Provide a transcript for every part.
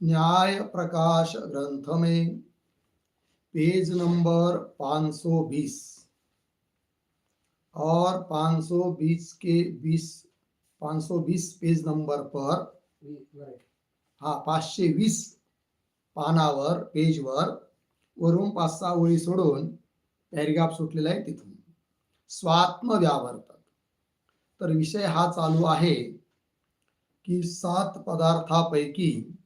न्याय प्रकाश ग्रंथ में पेज नंबर 520 और 520 के 20 520 पेज नंबर पर हा पाचशे वीस पानावर पेजवर वरून पाच सहा ओळी सोडून पॅरिग्राफ सुटलेला आहे तिथून. स्वात्म व्यावर्तक तर विषय हा चालू आहे की सात पदार्थापैकी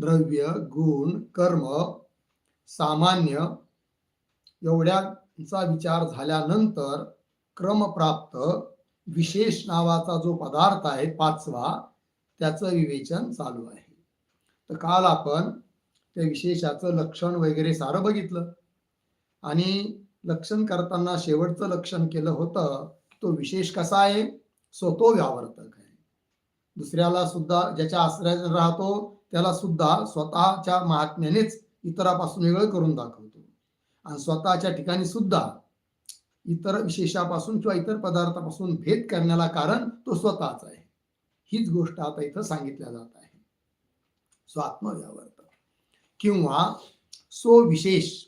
द्रव्य गुण कर्म सामान्य एवढ्याचा विचार झाल्यानंतर क्रमप्राप्त विशेष नावाचा जो पदार्थ आहे पाचवा त्याचं विवेचन चालू आहे. तर काल आपण त्या विशेषाचं लक्षण वगैरे सारं बघितलं. आणि लक्षण करताना शेवटचं लक्षण केलं होतं तो विशेष कसा आहे? स्वतो व्यावर्तक आहे. दुसऱ्याला सुद्धा ज्याच्या आश्रयात राहतो त्याला सुद्धा स्वतःच्या महात्म्यानेच इतरापासून वेगळं करून दाखवतो. आणि स्वतःच्या ठिकाणी सुद्धा इतर विशेषापासून किंवा इतर पदार्थापासून भेद करण्याला कारण तो स्वतःच आहे. हीच गोष्ट आता इथं सांगितल्या जात आहे. स्वात्मव्यावर्त किंवा सो विशेष.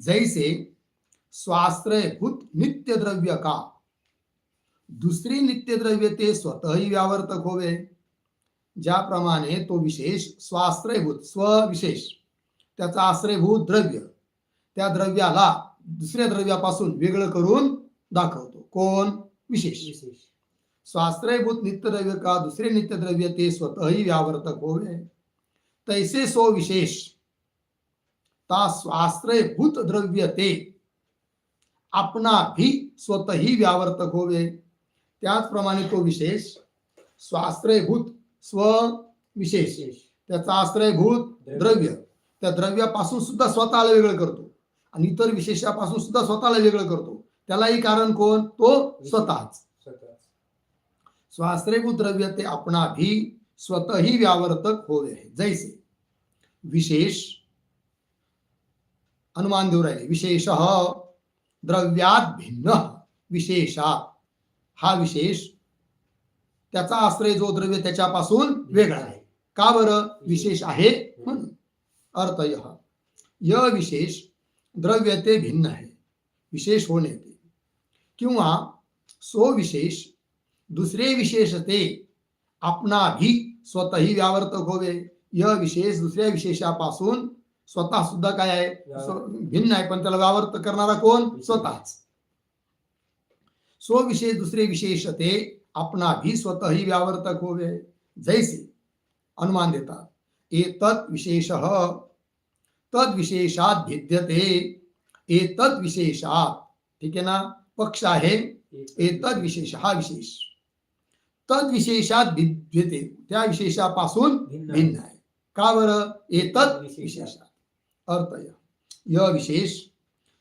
जैसे स्वाश्रयभूत नित्यद्रव्य का? दुसरी नित्यद्रव्य ते स्वतःही व्यावर्तक होवे. ज्याप्रमाणे तो विशेष स्वाश्रयभूत स्वविशेष. त्याचा आश्रयभूत द्रव्य. त्या द्रव्याला दुसऱ्या द्रव्यापासून वेगळं करून दाखवतो. कोण? विशेष. स्वाश्रयभूत नित्यद्रव्य का? दुसरे नित्यद्रव्य ते स्वतःही व्यावर्तक होवे तैसे सो विशेष. ता स्वाश्रयभूत द्रव्य ते आपणा भी स्वतःही व्यावर्तक होवे त्याचप्रमाणे तो विशेष स्वाश्रयभूत स्व विशेष त्याचा आश्रयभूत द्रव्य. त्या द्रव्यापासून सुद्धा स्वतःला वेगळं करतो. आणि इतर विशेषापासून सुद्धा स्वतःला वेगळं करतो. त्यालाही कारण कोण? तो स्वतःच. स्वाश्रयभूत द्रव्य ते आपणा भी स्वतःही व्यावर्तक होवे आहे. जैसे विशेष अनुमान देऊ राहिले. विशेष द्रव्यात भिन्न. विशेषात. हा विशेष त्याचा आश्रय जो द्रव्य त्याच्यापासून वेगळा आहे. का बरं? विशेष आहे म्हणून. अर्थ यह य विशेष द्रव्य ते भिन्न आहे. विशेष होणे ते. किंवा सो विशेष दुसरे विशेष ते आपणा भी स्वतःही व्यावर्तक होवे. य विशेष दुसऱ्या विशेषापासून स्वतः सुद्धा काय आहे? भिन्न आहे पण त्याला व्यावर्त करणारा कोण? स्वतःच. सो विशेष दुसरे विशेष ते आपणा भी स्वतःही व्यावर्तक होवे जैसे अनुमान देतात एतत् विशेष तद विशेषात भिद्यते एतद विशेषात ठीक आहे ना पक्ष आहे एतद विशेष हा विशेष तद विशेषात भिद्यते त्या विशेषापासून भिन्न आहे. का बरं? एतद विशेषात. अर्थ य. विशेष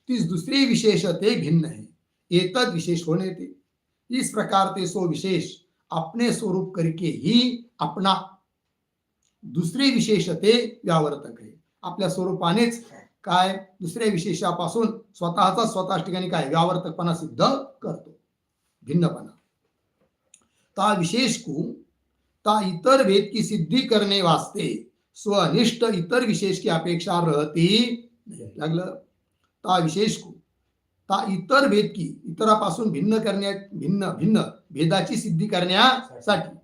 तीस दूसरी विशेष ते भिन्न है एतद विशेष होने ते इस प्रकार ते सो विशेष अपने स्वरूप करके ही अपना दुसरे विशेष ते व्यावर्तक आहे. आपल्या स्वरूपानेच काय दुसऱ्या विशेषापासून स्वतःचा स्वतःच ठिकाणी काय व्यावर्तकपणा सिद्ध करतो. भिन्नपणा. ता विशेष को ता इतर भेद की सिद्धी करणे वास्ते स्वनिष्ठ इतर विशेष की अपेक्षा रहती लागलं? ता विशेष को ता इतर भेद की इतरापासून भिन्न करण्या भिन्न भिन्न भेदाची सिद्धी करण्यासाठी.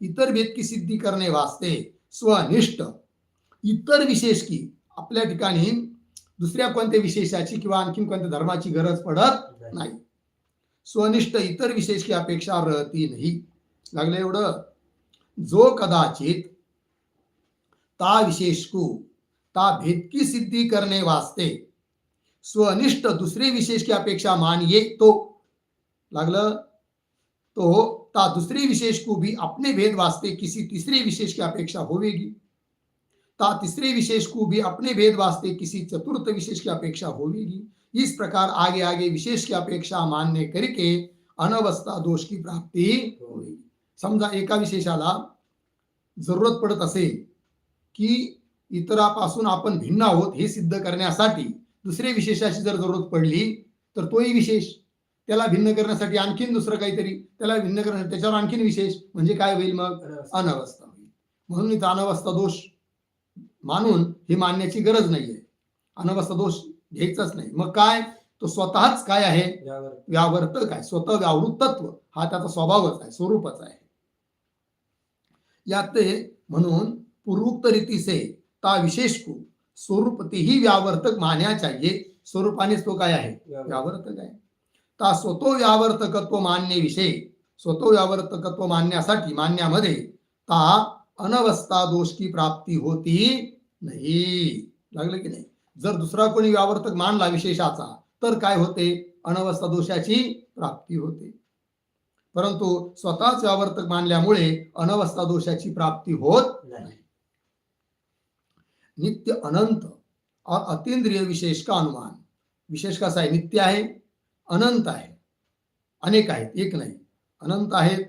इतर भेद की सिद्धी करणे वास्ते स्वनिष्ठ. इतर विशेष की आपल्या ठिकाणी दुसऱ्या कोणत्या विशेषाची किंवा आणखीन कोणत्या धर्माची गरज पडत नाही. स्वनिष्ठ इतर विशेष की अपेक्षा रहती नाही. लागलं एवढं? जो कदाचित ता विशेष को ता भेद की सिद्धि करने वास्ते स्वनिष्ठ दूसरे विशेष की अपेक्षा ये तो. लागलं? तो हो. ता दूसरे विशेष को भी अपने भेद वास्ते किसी तीसरे विशेष की अपेक्षा होवेगी. ता तीसरे विशेष को भी अपने भेद वास्ते किसी चतुर्थ विशेष की अपेक्षा होवेगी. इस प्रकार आगे आगे विशेष की अपेक्षा मान्य करके अनवस्था दोष की प्राप्ती होगी समजा एका विशेषाला जरूरत पडत असेल की इतरापासून आपण भिन्न आहोत हे सिद्ध करण्यासाठी दुसरे विशेषाची जर जरूरत पडली तर तोही विशेष. त्याला भिन्न करण्यासाठी आणखीन दुसरं काहीतरी त्याला भिन्न करण्यासाठी त्याच्यावर आणखीन विशेष म्हणजे काय होईल मग? अनवस्था. होईल. म्हणून इथं अनवस्था दोष मानून हे मानण्याची गरज नाहीये. अनवस्था दोष घ्यायचाच नाही. मग काय? तो स्वतःच काय आहे? यावर व्यावर्तक आहे स्वतः व्यावृत्तत्व. हा त्याचा स्वभावच आहे स्वरूपच आहे. यात ते म्हणून पूर्वोक्त रीती से ता विशेष को स्वरूपती ही व्यावर्तक मान्या चाहिए स्वरूपानेच तो काय आहे? यावर व्यावर्तक आहे. ता स्वतो व्यावर्तकत्व मान्य विषय स्वतो व्यावर्तकत्व मानण्यासाठी मानण्यामध्ये ता अनवस्था दोष की प्राप्ती होती नाही. लागलं की नाही? जर दुसरा कोणी व्यावर्तक मानला विशेषाचा तर काय होते? अनवस्था दोषाची प्राप्ती होते. परंतु स्वतःच व्यावर्तक मानल्यामुळे अनवस्था दोषाची प्राप्ती होत नाही. नित्य अनंत और अतीन्द्रिय विशेष का अनुमान? विशेष कसा आहे नित्य आहे अनंत आहे. अनेक आहेत एक नाही. अनंत आहेत.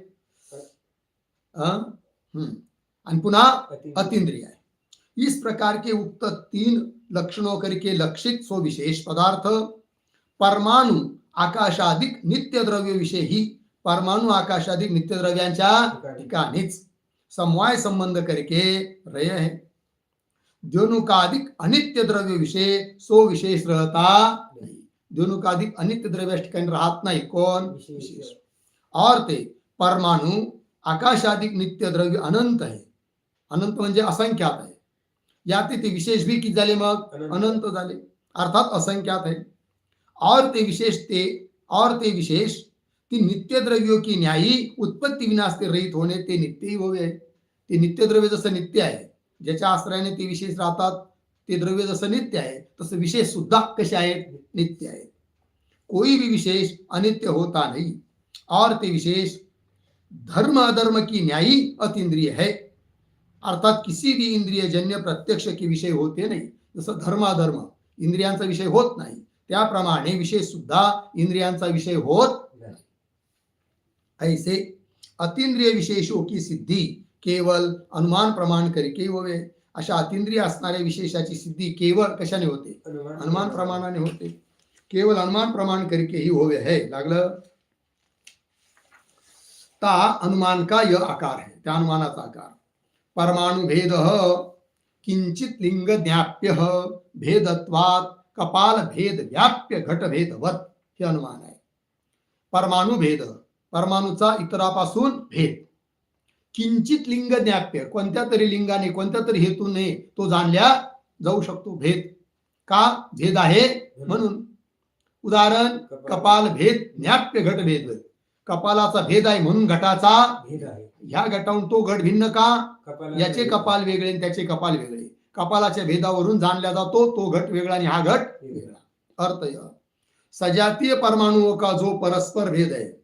आणि पुन्हा अति अतीन्द्रिय है इस प्रकार के उक्त तीन लक्षणों करके लक्षित सो विशेष पदार्थ परमाणु आकाशाधिक नित्य द्रव्य विषय ही परमाणु आकाशाधिक नित्य द्रव्यांच्या ठिकाणी. ठिकाणीच समवाय संबंध करके रय है द्योनुकाधिक अनित्य द्रव्य विषय सो विशेष रहता नाही द्योनुकाधिक अनित्य द्रव्या ठिकाणी राहत नाही कोण विशेष. और ते परमाणु आकाशाधिक नित्य द्रव्य अनंत आहे अनंत म्हणजे असंख्यात आहे यात ते विशेष भी किती झाले मग अनंत. झाले अर्थात असंख्यात है और ते विशेष ते और ते विशेष ती नित्य द्रव्यों की न्यायी उत्पत्ती विनाश ते रहित होणे ते नित्यही होवे आहे ते नित्य द्रव्य जसं नित्य आहे ज्याच्या आश्रयाने ते विशेष राहतात ते द्रव्य जसं नित्य आहे तसं विशेष सुद्धा कसे आहेत? नित्य आहेत कोई भी विशेष अनित्य होता नहीं. और ते विशेष धर्म अधर्म की न्यायी अतिंद्रिय है. अर्थात किसी भी इंद्रिय जन्य प्रत्यक्ष के विषय होते नाही. जसं धर्म अधर्म इंद्रियांचा विषय होत नाही. त्याप्रमाणे विशेष सुद्धा इंद्रियांचा विषय होत नाही. ऐसे अतिंद्रिय विशेषों की सिद्धी केवळ अनुमान प्रमाण करके होवे अशा अतींद्रिय असणाऱ्या विशेषाची सिद्धी केवळ कशाने होते? अनुमान अनुमान प्रमाणाने होते. केवळ अनुमान प्रमाण करके ही होवे है. लागलं? ता अनुमान का य आकार है? त्या अनुमानाचा आकार. परमाणु भेद किंचित लिंग ज्ञाप्य भेदत्वात कपाल भेद व्याप्य घट भेदवत हे अनुमान आहे. परमाणु भेद. परमाणूचा इतरापासून भेद. किंचित लिंग ज्ञाप्य कोणत्या तरी लिंगाने कोणत्या तरी हेतूने तो जाणल्या जाऊ शकतो. भेद. का? भेद आहे म्हणून. उदाहरण कपाल भेद ज्ञाप्य घट भेद. कपालाचा भेद आहे म्हणून घटाचा भेद आहे. ह्या घटाहून तो घट भिन्न का? याचे कपाल वेगळे आणि त्याचे कपाल वेगळे. कपालाच्या भेदावरून जाणला जातो तो घट वेगळा आणि हा घट वेगळा. अर्थ सजातीय परमाणुओं का जो परस्पर भेद आहे?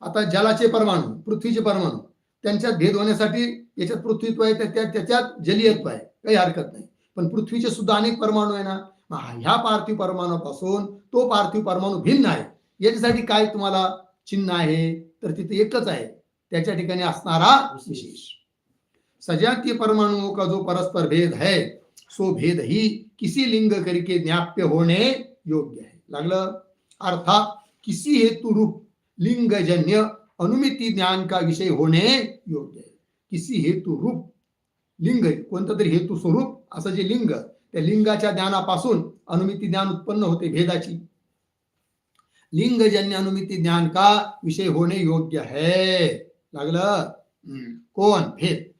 आता जलाचे परमाणु पृथ्वीचे परमाणु. त्यांच्यात भेद होण्यासाठी याच्यात पृथ्वीत्व आहे त्या- त्याच्यात जलीयत्व आहे. काही हरकत नाही. पण पृथ्वीचे सुद्धा अनेक परमाणु आहे ना ह्या पार्थिव परमाणूपासून तो पार्थिव परमाणु भिन्न आहे. याच्यासाठी काय तुम्हाला चिन्ह आहे? तर तिथे एकच आहे. त्याच्या ठिकाणी असणारा विशेष. सजातीय परमाणुओं का जो परस्पर भेद है सो भेद ही किसी लिंग करके ज्ञाप्य होणे योग्य आहे. लागलं? अर्थात किसी हेतुरूप लिंगजन्य अनुमिति ज्ञान का विषय होणे योग्य। आहे किसी हेतु रूप, लिंग कोणतं तरी हेतू स्वरूप असं जे लिंग, त्या लिंगाच्या ज्ञानापासून अनुमिती ज्ञान उत्पन्न होते भेदाची। लिंगजन्य अनुमिती ज्ञान का विषय होणे योग्य है। लागलं? हम्म. कोण? भेद।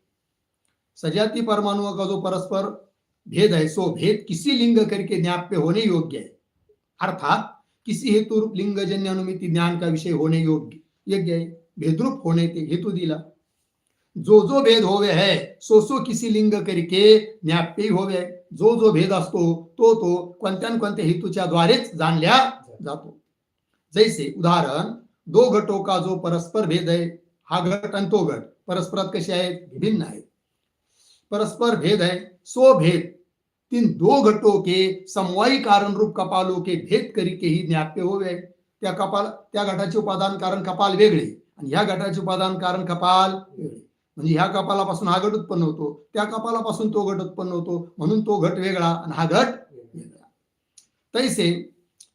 सजाती परमाणुओं का जो परस्पर भेद है, सो भेद किसी लिंग करके ज्ञाप्य होने योग्य है। अर्थात किसी हेतु लिंगजन्य अनुमिति ज्ञान का विषय होणे योग्य। है भेदरूप होणे ते हेतु दिला। जो जो भेद होवे है, सो सो किसी लिंग करके ज्ञाप्य होवे। जो जो भेद असतो तो तो कोणत्या कोणत्या हेतूच्या द्वारेच जाणल्या जातो। जैसे उदाहरण, दो घटों का जो परस्पर भेद है हा घट आणि तो घट, परस्परात कसे आहेत? भिन्न आहेत। परस्पर भेद है सो भेद, तीन दो घटों के समवायी कारण रूप कपालों के भेद करके ही ज्ञाप्य होवे। त्या कपाल त्या घटाचे उपादान कारण कपाल वेगळे. आणि ह्या घटाचे उपादान कारण कपाल वेगळे. म्हणजे ह्या कपालापासून हा गट उत्पन्न होतो त्या कपालापासून तो गट उत्पन्न होतो म्हणून तो घट वेगळा आणि हा घट वेगळा. तैसे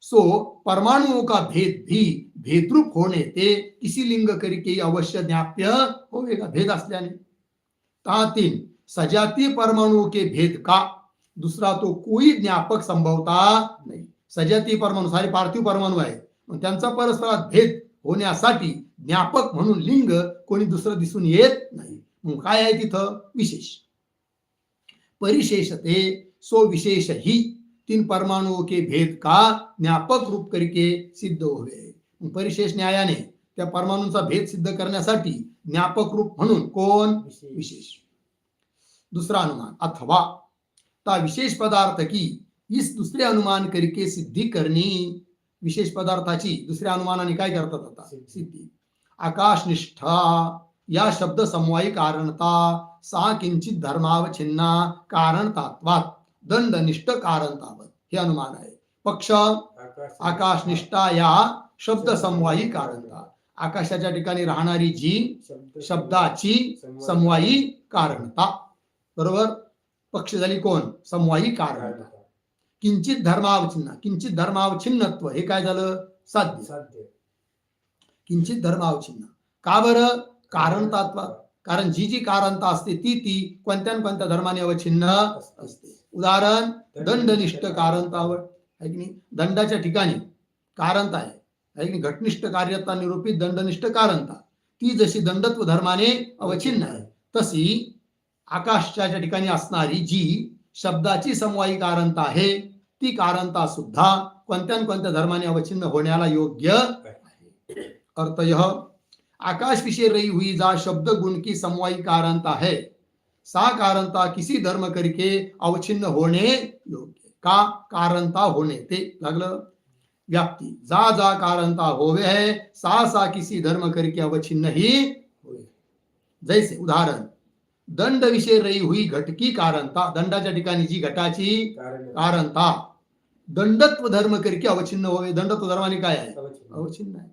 सो परमाणुओं का भेद भी भेदरूप होणे ते किसी लिंग करके अवश्य ज्ञाप्य होवेगा भेद असल्याने. ता तीन सजातीय परमाणुओं के भेद का? दुसरा तो कोई ज्ञापक संभवता नाही. सजातीय परमाणु सारे पार्थिव परमाणु आहे त्यांचा परस्परात भेद होण्यासाठी ज्ञापक म्हणून लिंग कोणी दुसरं दिसून येत नाही. मग काय आहे तिथं? विशेष. परिशेषते सो विशेष ही तीन परमाणुओं के भेद का ज्ञापक रूप करके सिद्ध होवे. परिशेष न्यायाने त्या परमाणूंचा भेद सिद्ध करण्यासाठी ज्ञापक रूप म्हणून कोण? विशेष. दूसरा अनुमान अथवा. ता विशेष पदार्थ की इस दुसरे अनुमान करके सिद्धी करणी विशेष पदार्थाची दुसऱ्या अनुमानाने काय करतात आता? सिद्धी. आकाशनिष्ठा या शब्द समवायी कारणता सा किंचित धर्मावच्छिन्ना कारणतात्वात दंडनिष्ठ कारणतावत हे अनुमान आहे. पक्ष आकाशनिष्ठा. या शब्द समवायी कारणता. आकाशाच्या ठिकाणी राहणारी जी शब्दाची समवायी कारणता. बरोबर? पक्ष झाली कोण? समवायी कारणता. किंचित धर्मावच्छिन्न किंचित धर्मावच्छिन्नत्व हे काय झालं? साध्य. साध्य. किंचित धर्मावच्छिन्न. का बरं? कारणतात्वात कारण जी जी कारणता असते ती ती कोणत्या कोणत्या धर्माने अवच्छिन्न? असते. उदाहरण दंडनिष्ठ कारणतावर. आहे की नाही? दंडाच्या ठिकाणी कारणता आहे. की घटनिष्ठ कार्यता निरूपित दंडनिष्ठ कारणता. ती जशी दंडत्व धर्माने अवच्छिन्न आहे तशी आकाशच्या ठिकाणी असणारी जी शब्दाची समवायी कारणता आहे ती कारणता सुद्धा कोणत्या न कोणत्या धर्माने अवच्छिन्न होण्याला योग्य आहे अर्थ यह आकाश विषय रही हुई जा शब्द गुण की समवायी कारणता है। सा कारणता किसी धर्म करके अवच्छिन्न होणे योग्य। का कारणता होणे ते लागलं? व्याप्ती। जा जा कारणता होवे है सा सा किसी धर्म करके अवच्छिन्न ही होय जैसे उदाहरण दंड विषय रही हुई घट की कारणता दंडाच्या ठिकाणी जी घटाची कारण कारणता दंडत्व धर्म करके अवच्छिन्न होवे. दंडत्व धर्माने काय आहे? अवच्छिन्न. आहे.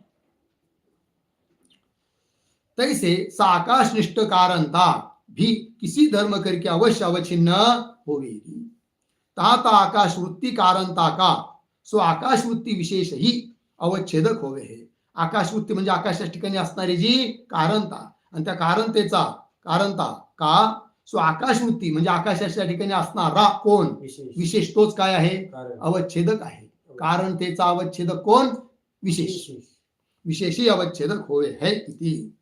तैसे सा आकाशनिष्ठ कारणता भी किसी धर्म करके अवश्य अवच्छिन्न होवेगी ताता आकाश वृत्ती कारणता का सो आकाश वृत्ती विशेष ही अवच्छेदक होवे हे। आकाश वृत्ती म्हणजे आकाशाच्या ठिकाणी असणारी जी कारणता आणि त्या कारणतेचा कारणता का? सो आकाश वृत्ती म्हणजे आकाशाच्या ठिकाणी असणारा कोण? विशेष. तोच काय आहे? कारण. अवच्छेदक आहे. कारणतेचा अवच्छेदक कोण? विशेष. विशेषी. अवच्छेदक होय है इति.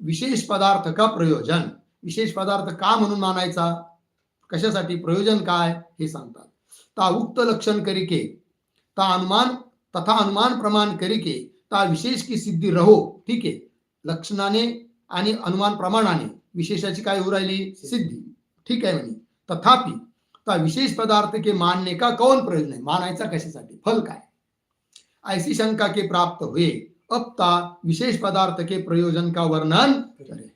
विशेष पदार्थ का प्रयोजन? विशेष पदार्थ का म्हणून मानायचा कशासाठी प्रयोजन काय? हे सांगतात. ता उक्त लक्षण करिके ता अनुमान तथा अनुमान प्रमाण करिके ता विशेष की सिद्धी रहो ठीक? आहे लक्षणाने आणि अनुमान प्रमाणाने विशेषाची काय होऊ राहिली? सिद्धी. ठीक आहे म्हणे. तथापि विशेष पदार्थ के मानने का कौन प्रयोजन है मानायचा कशासाठी? फल काय? ऐसी शंका के प्राप्त हुए अपता विशेष पदार्थ के प्रयोजन का वर्णन करे।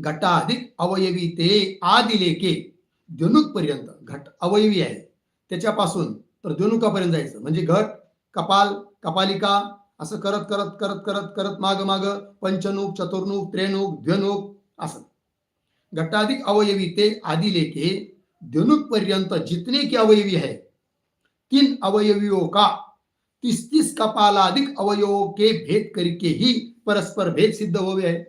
घटाधिक अवयवी ते आदिले के द्युनुक पर्यंत घट अवयवी आहे. त्याच्यापासून तर द्युनुकापर्यंत जायचं. म्हणजे घट कपाल कपालिका असं करत करत करत करत करत माग माग पंचनुक चतुर्नुक त्रेनुक द्वनुक असं. घटाधिक अवयवी ते आदि के द्वनुक पर्यंत जितने की अवयवी है तीन अवयवियों का? तीस तीस कपालाधिक अवयवों के भेद करके ही परस्पर भेद सिद्ध होवे आहे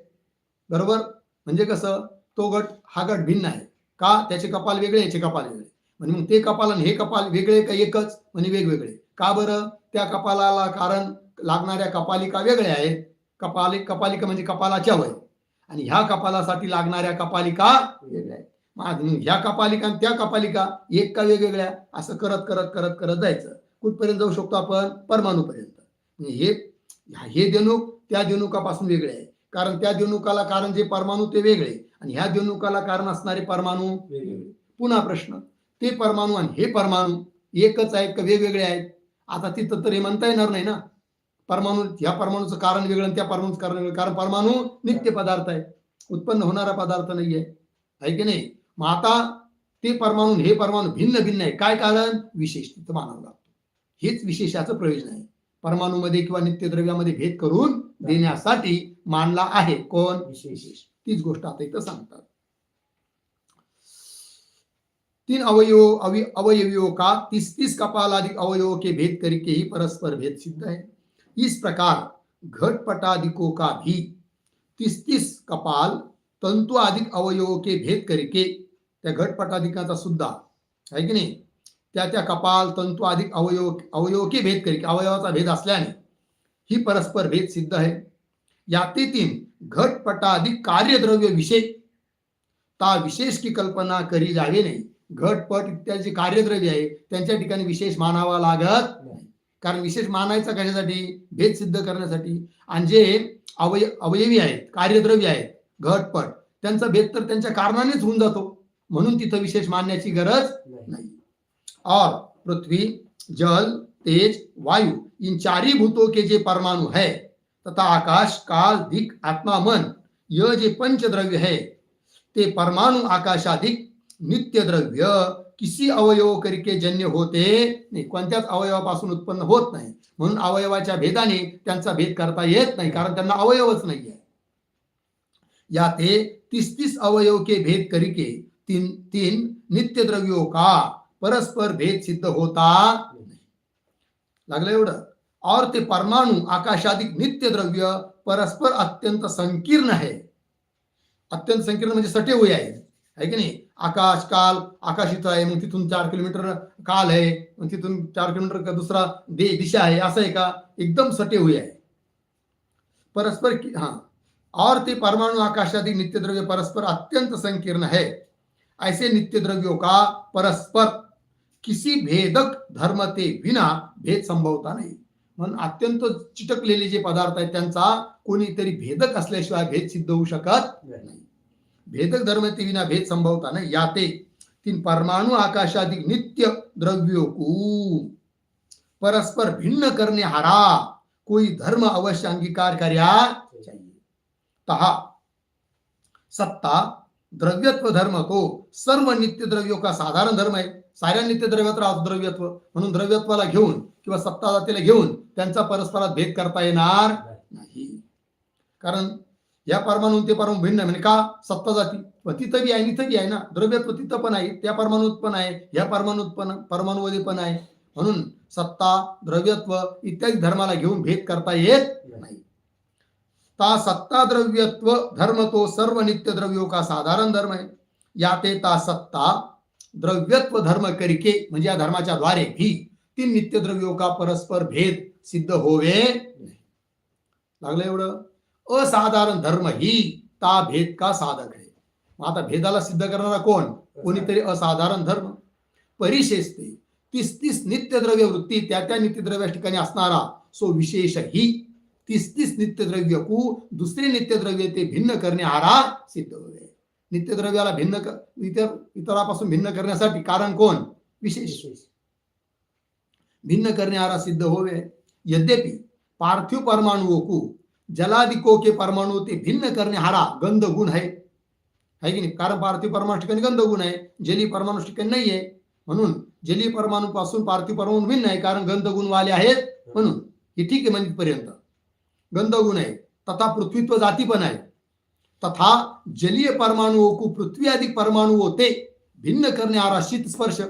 बरोबर? म्हणजे कसं? तो गट हा गट भिन्न आहे. का? त्याचे कपाल वेगळे याचे कपाल वेगळे. म्हणजे मग ते कपाल आणि हे कपाल वेगळे का एकच? म्हणजे वेगवेगळे. का बरं? त्या कपालाला कारण लागणाऱ्या कपालिका वेगळ्या आहेत. कपाली कपालिका म्हणजे कपालाच्या वय. आणि ह्या कपालासाठी लागणाऱ्या कपालिका वेगळ्या आहेत. ह्या कपालिका आणि त्या कपालिका एक का वेगवेगळ्या? असं करत करत करत करत जायचं. कुठपर्यंत जाऊ शकतो आपण? परमाणूपर्यंत. म्हणजे हे हे देणूक त्या देणुकापासून वेगळे आहे. कारण त्या देणुकाला कारण जे परमाणू ते वेगळे आणि ह्या देणुकाला कारण असणारे परमाणू वेगवेगळे. पुन्हा प्रश्न. ते परमाणू आणि हे परमाणू एकच आहेत का वेगवेगळे आहेत? आता तिथं तर हे म्हणता येणार नाही ना. परमाणू ह्या परमाणूचं कारण वेगळं आणि त्या परमाणूचं कारण वेगळं. कारण परमाणू नित्य पदार्थ आहे. उत्पन्न होणारा पदार्थ नाही आहे की नाही? मग आता ते परमाणू हे परमाणू भिन्न भिन्न आहे. काय कारण? विशेष तिथं मानावं लागतो. हेच विशेषाचं प्रयोजन आहे. परमाणूमध्ये किंवा नित्यद्रव्यामध्ये भेद करून देण्यासाठी मानला आहे. कोण? विशेष तीच गोष्ट आता इथं सांगतात. तीन अवयव अवि अवयवियों का तीस तीस कपाल अधिक अवयव के भेद करके ही परस्पर भेद सिद्ध है इस प्रकार घटपटादिकों का भी तीस तीस कपाल तंतु अधिक अवयव के भेद करके त्या घटपटाधिकाचा सुद्धा आहे की नाही? त्या त्या कपाल तंतु अधिक अवयव अवयव के भेद करके अवयवाचा भेद असल्याने ही परस्पर भेद सिद्ध आहे. यातीतीन घटपटाधिक कार्यद्रव्य विषय ता विशेष की कल्पना करी जावे नाही. घटपट इत्यादी कार्यद्रव्य आहे त्यांच्या ठिकाणी विशेष मानावा लागत नाही. कारण विशेष मानायचा कशासाठी? भेद सिद्ध करण्यासाठी. आणि जे अवय अवयवी आहेत कार्यद्रव्य आहेत घटपट त्यांचा भेद तर त्यांच्या कारणानेच होऊन जातो. म्हणून तिथं विशेष मानण्याची गरज नहीं. और पृथ्वी जल तेज वायु इन चारी भूतों के जे परमाणु है तथा आकाश काल दिक आत्मा मन यह जे पंच द्रव्य है ते परमाणु आकाशाधिक नित्य द्रव्य किसी अवयव करके जन्य होते नाही. कोणत्याच अवयवापासून उत्पन्न होत नाही. म्हणून अवयवाच्या भेदाने त्यांचा भेद करता येत नाही कारण त्यांना अवयवच नाही आहे या ते तीस तीस अवयव के भेद करिके तीन तीन नित्य द्रव्यों का परस्पर भेद सिद्ध होता लागलं एवढं? और ते परमाणु आकाशाधिक नित्य द्रव्य परस्पर अत्यंत संकीर्ण है अत्यंत संकीर्ण म्हणजे सटे हुए आहे. है की नाही? आकाश काल आकाशीचा आहे मग तिथून चार किलोमीटर काल आहे मग तिथून चार किलोमीटर का दुसरा दे दिशा आहे असं आहे का? एकदम सटे हुए आहे. परस्पर हा हाँ. और ते परमाणु आकाशाधिक नित्य द्रव्य परस्पर अत्यंत संकीर्ण है ऐसे नित्य द्रव्यों का? परस्पर. किसी भेदक धर्म ते विना भेद संभवता नाही. म्हणून अत्यंत चिटकलेले जे पदार्थ आहेत त्यांचा कोणीतरी भेदक असल्याशिवाय भेद सिद्ध होऊ शकत नाही. भेदक धर्म ते विना भेद संभवता नहीं याते. तीन परमाणु आकाशाधिक नित्य द्रव्यों को परस्पर भिन्न करने हारा. कोई धर्म अवश्य अंगीकार कर्या चाहिए. सत्ता द्रव्यत्व धर्म को सर्व नित्य द्रव्यों का साधारण धर्म आहे. साऱ्या नित्य द्रव्यात द्रव्यत्व. म्हणून द्रव्यत्वाला घेऊन किंवा सत्ता जातीला घेऊन त्यांचा परस्परात भेद करता येणार नाही. कारण या परमाणू ते परमाणू भिन्न म्हणजे का? सत्ता जाती. पण तिथं बी आहे इथं बी आहे ना. द्रव्य तिथं पण आहे त्या परमाणूत पण आहे या परमाणूत पण परमाणूमध्ये पण आहे. म्हणून सत्ता द्रव्यत्व इत्यादी धर्माला घेऊन भेद करता येत नाही. ता सत्ता द्रव्यत्व धर्म तो सर्व नित्य द्रव्यो का साधारण धर्म आहे. या ते ता सत्ता द्रव्यत्व धर्म करिके म्हणजे या धर्माच्या द्वारे ही तीन नित्य द्रव्यों का परस्पर भेद सिद्ध होवे नाही. लागलं एवढं? असाधारण धर्म ही ता भेद का साधक आहे? आता भेदाला सिद्ध करणारा कोण? कोणीतरी असाधारण धर्म. परिशेषते तीस तीस नित्य द्रव्य वृत्ती त्या त्या नित्य द्रव्या ठिकाणी असणारा सो विशेष ही. तीस तीस नित्य द्रव्य को दुसरे नित्य द्रव्य ते भिन्न करणे हारा सिद्ध होय नित्य द्रव्याला भिन्न इतर इतरापासून भिन्न करण्यासाठी कारण कोण? विशेष. भिन्न करने हारा सिद्ध होवे. यद्यपि पार्थिव परमाणुओं को जलादिकों के परमाणु ते भिन्न करने हारा गंध गुण है है की नाही? कारण पार्थिव परमाणु ठिकाणी गंध गुण आहे. जलीय परमाणु ठिकाणी नाही आहे म्हणून जलीय परमाणू पासून पार्थिव परमाणु भिन्न आहे. कारण गंध गुण वाले आहेत म्हणून. हे ठीक आहे म्हणजे पर्यंत गंध गुण आहे. तथा पृथ्वीत्व जाती पण आहे. तथा जलीय परमाणुओं को पृथ्वी अधिक परमाणु होते भिन्न करणे हारा शीत स्पर्श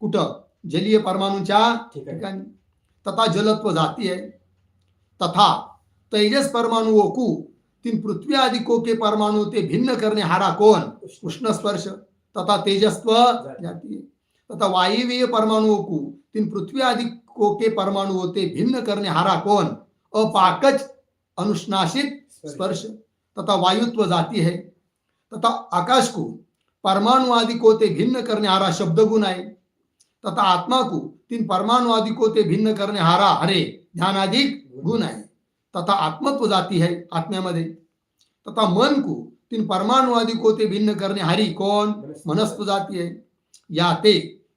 कुठं? जलीय परमाणूच्या ठिकाणी. तथा जलत्व जाती है तथा तेजस परमाणुओं को तीन पृथ्वी आदि को के परमाणु ते भिन्न करने हारा कौन? उष्ण स्पर्श तथा तेजस्व जाती है। तथा वायवीय परमाणुओं को तीन पृथ्वी आदि को के परमाणु होते भिन्न करने हारा कौन? अपाकज अनुष्णासित स्पर्श तथा वायुत्व जाती है। तथा आकाश को परमाणु आदि को ते भिन्न करने हारा शब्द गुण आहे तथा आत्मा को तीन परमाणु आदि को ते भिन्न करने हारा हरे ध्यानाधिक गुण आहे तथा आत्मत्व जाती है आत्म्यामध्ये. तथा मन को तीन परमाणु आदि को ते भिन्न करने हारी कौन मनस्व जाती है. या ते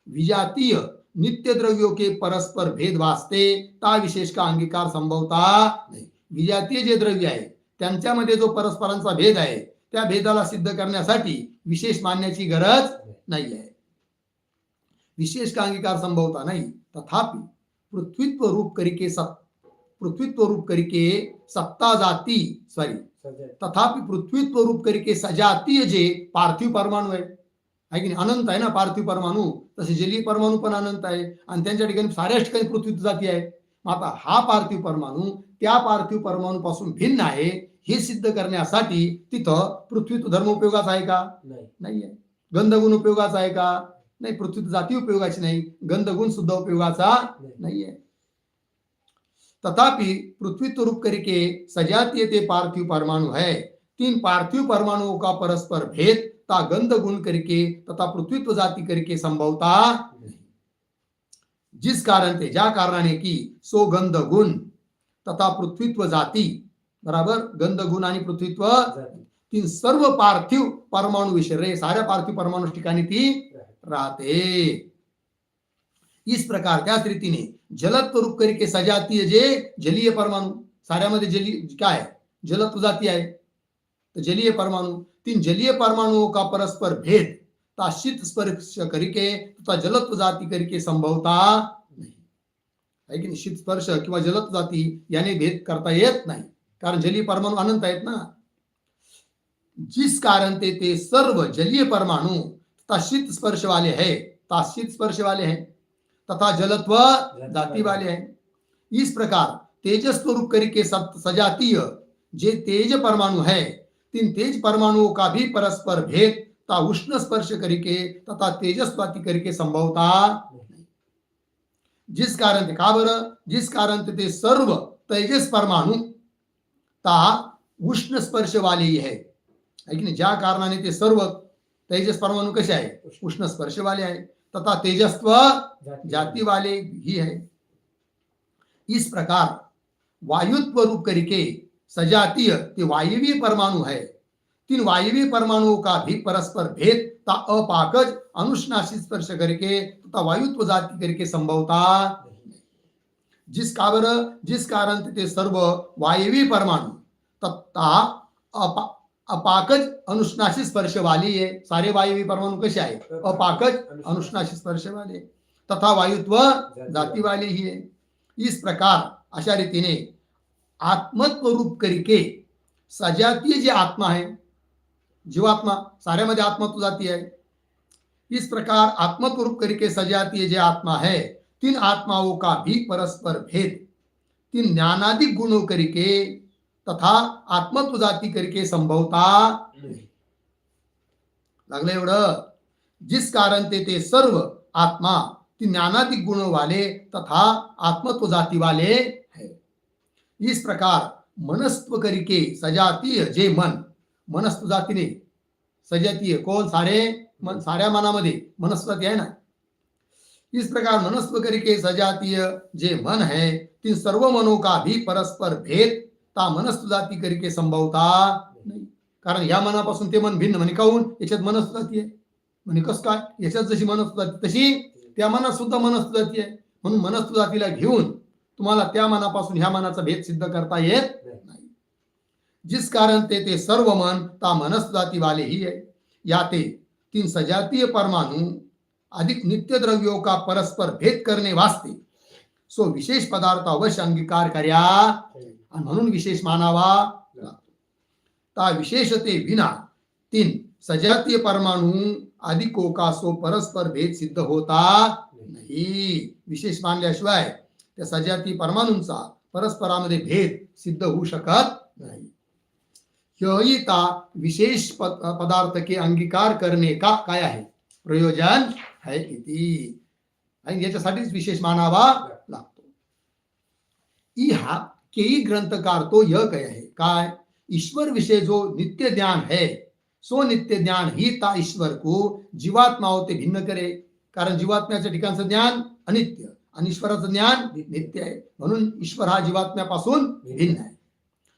विजातीय नित्य द्रव्यों के परस्पर भेद वास्ते ता विशेष का अंगीकार संभवता नाही. विजातीय जे द्रव्य आहे त्यांच्यामध्ये जो परस्परांचा भेद आहे त्या भेदाला सिद्ध करण्यासाठी विशेष मानण्याची गरज नाही आहे. विशेष का अंगीकार संभवता नहीं? तथापि पृथ्वीत्व रूप करिके सत पृथ्वीत्व रूप करिके सत्ता जाती सॉरी तथापि पृथ्वीत्व रूप करिके सजातीय जे पार्थिव परमाणू आहे. आहे की नाही? अनंत आहे ना पार्थिव परमाणू? तसे जलीय परमाणू पण अनंत आहे. आणि त्यांच्या ठिकाणी साऱ्याच ठिकाणी पृथ्वी जाती आहे. मग आता हा पार्थिव परमाणू त्या पार्थिव परमाणू पासून भिन्न आहे हे सिद्ध करण्यासाठी तिथं पृथ्वीत्व धर्म उपयोगाचा आहे का? नाही. नाहीये गंधगुण उपयोगाचा आहे का? नाही पृथ्वी जाती उपयोगाची नाही. गंधगुण सुद्धा उपयोगाचा नाही. नहीं है तथापि पृथ्वी रूप करके सजातीय ते पार्थिव परमाणु है तीन पार्थिव परमाणुओं का परस्पर भेद ता गंध गुण करके तथा पृथ्वीत्व जाती करके संभवता जिस कारण ते ज्या कारणाने की सो गंध गुण तथा पृथ्वीत्व जाती बराबर गंध गुण आणि पृथ्वीत्व. तीन सर्व पार्थिव परमाणु विषय रे साऱ्या पार्थिव परमाणु ठिकाणी ती राहते. इस प्रकार त्याच रीतीने जलत्व रूप करके सजातीय जे, जलीय परमाणु। साऱ्यामध्ये जलीय काय आहे? जलत्व जाती आहे। तर जलीय परमाणु। तीन जलीय परमाणुओं का परस्पर भेद, ता शीत स्पर्श करके तथा जलत्व जाती करके संभवता नहीं. की शीत स्पर्श किंवा जलत्व जाती, याने भेद करता येत नाही. कारण जलीय परमाणु अनंत आहेत ना. जिस कारण ते ते सर्व जलीय परमाणु तथा शीत स्पर्श वाले है, ता शीत स्पर्श वाले हैं। तथा जलत्व जाति वाले हैं इस प्रकार तेजस स्वरूप करके सत- सजातीय जे तेज परमाणु है तीन तेज परमाणुओं का भी परस्पर भेद ता उष्ण स्पर्श करके तथा तेजस्वाती करके संभवता. जिस कारण ते का बरं जिस कारण ते- सर्व तेजस परमाणु ता उष्ण स्पर्श वाले ही है। है की नाही? ज्या कारणाने ते सर्व तेजस परमाणु कसे आहे? उष्ण स्पर्श वाले आहे। तथा तेजस्व जाति वाले। भी है। इस प्रकार वायुत्व रूप करके सजातीय वायवीय परमाणु है। तीन वायवीय परमाणुओं का भी परस्पर भेद ता अपाकज अनुष्णाशी स्पर्श करके तथा वायुत्व जाति करके संभवता जिस काबर जिस कारण ते सर्व वायवी परमाणु तथा अपाकज अनुष्णाशी स्पर्श वाली है सारे वायवी परमाणु कसे आहे अपाकज अनुष्णाशी. स्पर्श वाले. तथा वायुत्व जाति वाले. ही है इस प्रकार अशा रीतीने आत्मत्व रूप करके सजातीय जे आत्मा है जीवात्मा साऱ्यामध्ये आत्मत्व जाती है. इस प्रकार आत्मत्व रूप करके सजातीय जे आत्मा है तीन आत्माओं का भी परस्पर भेद तीन ज्ञानाधिक गुणों करके तथा आत्मत्व जाती करके संभवता लागलं एवढं. जिस कारण ते ते सर्व आत्मा ती ज्ञानाधिक गुण वाले तथा आत्मत्व जाती वाले है. इस प्रकार मनस्त्व करके सजातीय जे मन मनस्त्व जातीने सजातीय कोण? सारे मन साऱ्या मनामध्ये मनस्त्व आहे ना? इस प्रकार मनस्त्व करके सजातीय जे मन है तीन सर्व मनों का भी परस्पर भेद ता मनस्त्व जाती करके संभवता नाही. कारण या मनापासून ते मन भिन्न म्हणे. काहून? याच्यात मनस्त्व जाती आहे. म्हणे कस काय? याच्यात जशी मनस्त्व जाती तशी त्या मनात सुद्धा मनस्त्व जाती आहे. म्हणून मनस्त्व जातीला घेऊन तुम्हाला त्या मनापासून ह्या मनाचा भेद सिद्ध करता येत नाही. जिस कारण ते ते सर्व मन ता मनस्त्व जाती वाले ही आहे. या ते तीन सजातीय परमाणु अधिक नित्य द्रव्यों का परस्पर भेद करने वास्ते. सो विशेष पदार्थ अवश्य अंगीकार कर्या आणि म्हणून विशेष मानावा लागतो. ता विशेषते विना तीन सजातीय परमाणु आदि कोकासो परस्पर भेद सिद्ध होता नाही. विशेष मानल्याशिवाय त्या सजातीय परमाणूंचा परस्परामध्ये भेद सिद्ध होऊ शकत नाही. ता विशेष पद- पदार्थ के अंगीकार करणे का काय आहे? प्रयोजन है इति. आणि याच्यासाठीच विशेष मानावा लागतो. ई हा केही ग्रंथकार तो यह कहे है। काय? ईश्वर विषय जो नित्य ज्ञान है सो नित्य ज्ञान ही ता ईश्वर को जीवात्माओं ते भिन्न करे। कारण जीवात्म्याच्या ठिकाणचं ज्ञान अनित्य आणि ईश्वराचं ज्ञान नित्य आहे. म्हणून ईश्वर हा जीवात्म्यापासून भिन्न आहे.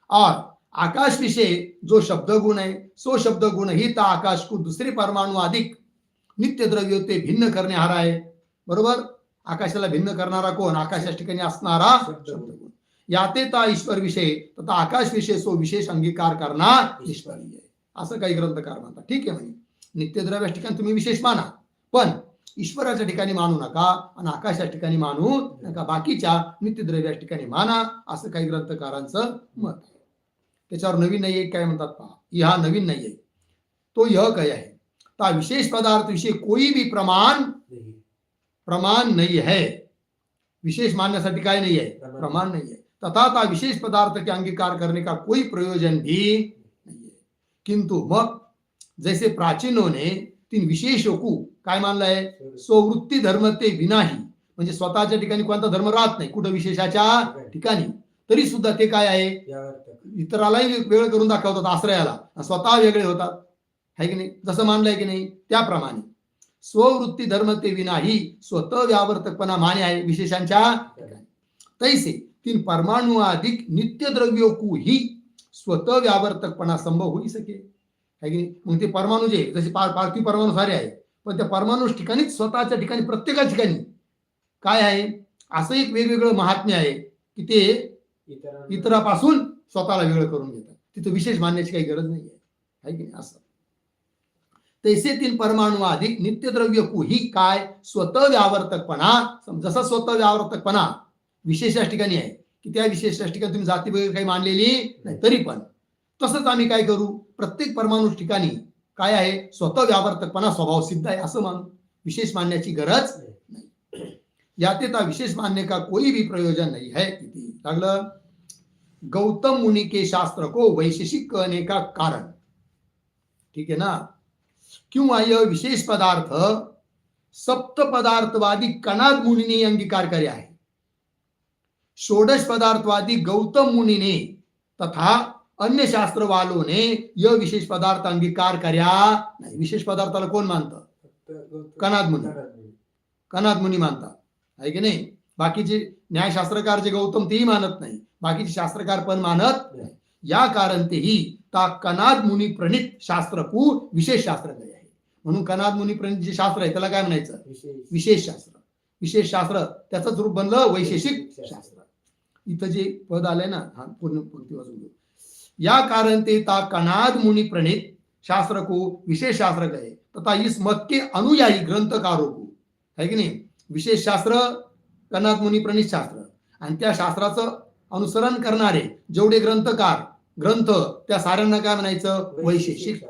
और आकाश विषय जो शब्द गुण है सो शब्द गुण ही ता आकाश को दुसरे परमाणु अधिक नित्य द्रव्य ते भिन्न करण्याहारा आहे. बरोबर? आकाशाला भिन्न करणारा कोण? आकाशाच्या ठिकाणी असणारा शब्द गुण. शब्द याते ता ईश्वर विषय तथा आकाश विषय सो विशेष अंगीकार करना ईश्वरी आहे. असं काही ग्रंथकार म्हणतात. ठीक आहे म्हणे. नित्यद्रव्या ठिकाणी तुम्ही विशेष माना. पण ईश्वराच्या ठिकाणी मानू नका आणि आकाशाच्या ठिकाणी मानू नका. बाकीच्या नित्यद्रव्या ठिकाणी माना. असं काही ग्रंथकारांचं मत आहे. त्याच्यावर नवीन नाही आहे काय म्हणतात पहा. ही हा नवीन नाही आहे तो यह काय आहे? ता विशेष पदार्थ विषय कोई भी प्रमाण प्रमाण नाही है विशेष मानण्यासाठी काय नाही आहे प्रमाण. प्रमाण नाही आहे तथा विशेष पदार्थ के अंगीकार करने का कोई प्रयोजन भी नहीं है। किंतु मग जैसे प्राचीनों ने तीन विशेषों को काय मानलं आहे स्ववृत्ती धर्म ते विनाही म्हणजे स्वतःच्या ठिकाणी कोणता धर्म राहत नाही कुठं विशेषाच्या ठिकाणी तरी सुद्धा ते काय आहे? इतरालाही वेगळं करून दाखवतात आश्रयाला स्वतः वेगळे होतात. है की नाही? जसं मानलंय की नाही? त्याप्रमाणे. स्ववृत्ती धर्म ते विनाही स्वतः व्यावर्तकपणा माने आहे विशेषांच्या तैसे तीन परमाणु अधिक नित्य द्रव्यो को ही स्वतः व्यावर्तकपणा संभव होई सके है की नाही? मग ते परमाणू जे जसे पार्थिव परमाणू सारे आहे पण त्या परमाणू ठिकाणीच स्वतःच्या ठिकाणी प्रत्येका ठिकाणी काय आहे? असं एक वेगवेगळं महात्म्य आहे की ते इतरापासून स्वतःला वेगळं करून घेतात. तिथं विशेष मानण्याची काही गरज नाही आहे. है की नाही? असं. तैसे तीन परमाणु अधिक नित्य द्रव्य कुही काय? स्वतः व्यावर्तकपणा. सम- जसा स्वतः व्यावर्तकपणा विशेषा ठिकाणी आहे. की त्या विशेषा ठिकाणी तुम्ही जाती वगैरे काही मानलेली नाही तरी पण. तसंच आम्ही काय करू? प्रत्येक परमाणू ठिकाणी काय आहे? स्वतः व्यावर्तकपणा स्वभाव सिद्ध आहे असं मानू विशेष मानण्याची गरज याते ता विशेष मानने का कोई भी प्रयोजन नाही है इति लागलं? गौतम मुनी के शास्त्र को वैशेषिक कहने का कारण. ठीक है ना? किंवा यह विशेष पदार्थ सप्त पदार्थवादी कणाद मुनीने अंगीकार करे आहे. षोडश पदार्थवादी गौतम मुनि ने तथा अन्य शास्त्र वालों ने यह विशेष पदार्थ अंगीकार कर्या नाही. विशेष पदार्थाला कोण मानतं? कणाद मुनी. कनाद मुनी. मानतात आहे की नाही? बाकीचे न्यायशास्त्रकार जे गौतम तेही मानत नाही. बाकीचे शास्त्रकार पण मानत नाही. या कारण तेही ता कनाद मुनी प्रणित शास्त्र कु विशेष शास्त्र आहे. म्हणून कनाद मुनी प्रणित जे शास्त्र आहे त्याला काय म्हणायचं? विशेष. विशेष शास्त्र. विशेष शास्त्र त्याचंच रूप बनलं वैशेषिक शास्त्र. इथं जे पद आलंय ना हा पूर्ण पंक्ती वाचून घेऊ. या कारण ते ता कनाद मुनी प्रणित शास्त्र को विशेष शास्त्र गए तथा इस मत के अनुयायी ग्रंथकारों को है की नाही? विशेष शास्त्र कनाद मुनी प्रणित शास्त्र. आणि त्या शास्त्राचं अनुसरण करणारे जेवढे ग्रंथकार ग्रंथ त्या साऱ्यांना काय म्हणायचं? वैशेषिक.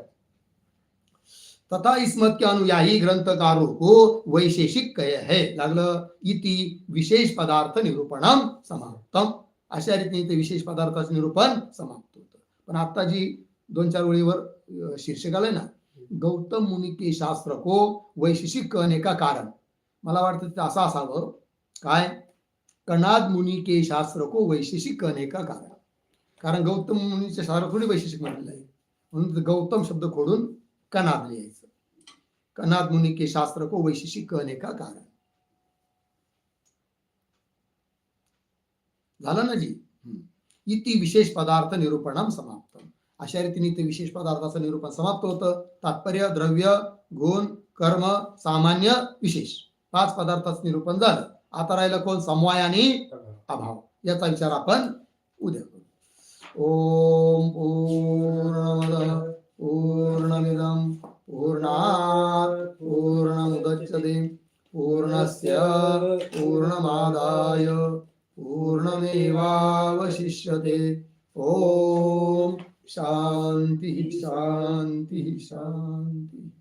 तथा इस मत के अनुयायी ग्रंथकारों को वैशेषिक कहे है. लागलं? इति विशेष पदार्थ निरूपणम समाप्तम. अशा रीतीने ते विशेष पदार्थाचं निरूपण समाप्त होतं. पण आता जी दोन चार ओळीवर शीर्षक आलंय ना गौतम मुनी के शास्त्र को वैशेषिक कहने का कारण. मला वाटतं ते असं असावं हो. काय? कणाद मुनी के शास्त्र को वैशेषिक कहने का कारण. कारण गौतम मुनीचे शास्त्र थोडी वैशेषिक म्हटलेलं आहे म्हणून गौतम शब्द खोडून कनाद लिहायचं. कनाद मुनि के शास्त्र को वैशेषिक कहने का कारण. झालं ना जी? इति विशेष पदार्थ निरूपणाम समाप्त. अशा रीतीने ते विशेष पदार्थाचं निरूपण समाप्त होतं. तात्पर्य द्रव्य गुण कर्म सामान्य विशेष. पाच पदार्थाचं निरूपण झालं. आता राहिलं कोण? समवाय आणि अभाव. याचा विचार आपण उद्या करू. ओम पूर्ण पूर्णमिदं पूर्णात् पूर्णमुदच्छते। पूर्णस्य पूर्णमादाय पूर्णमेवावशिष्यते। ॐ शान्तिः शान्तिः शान्तिः।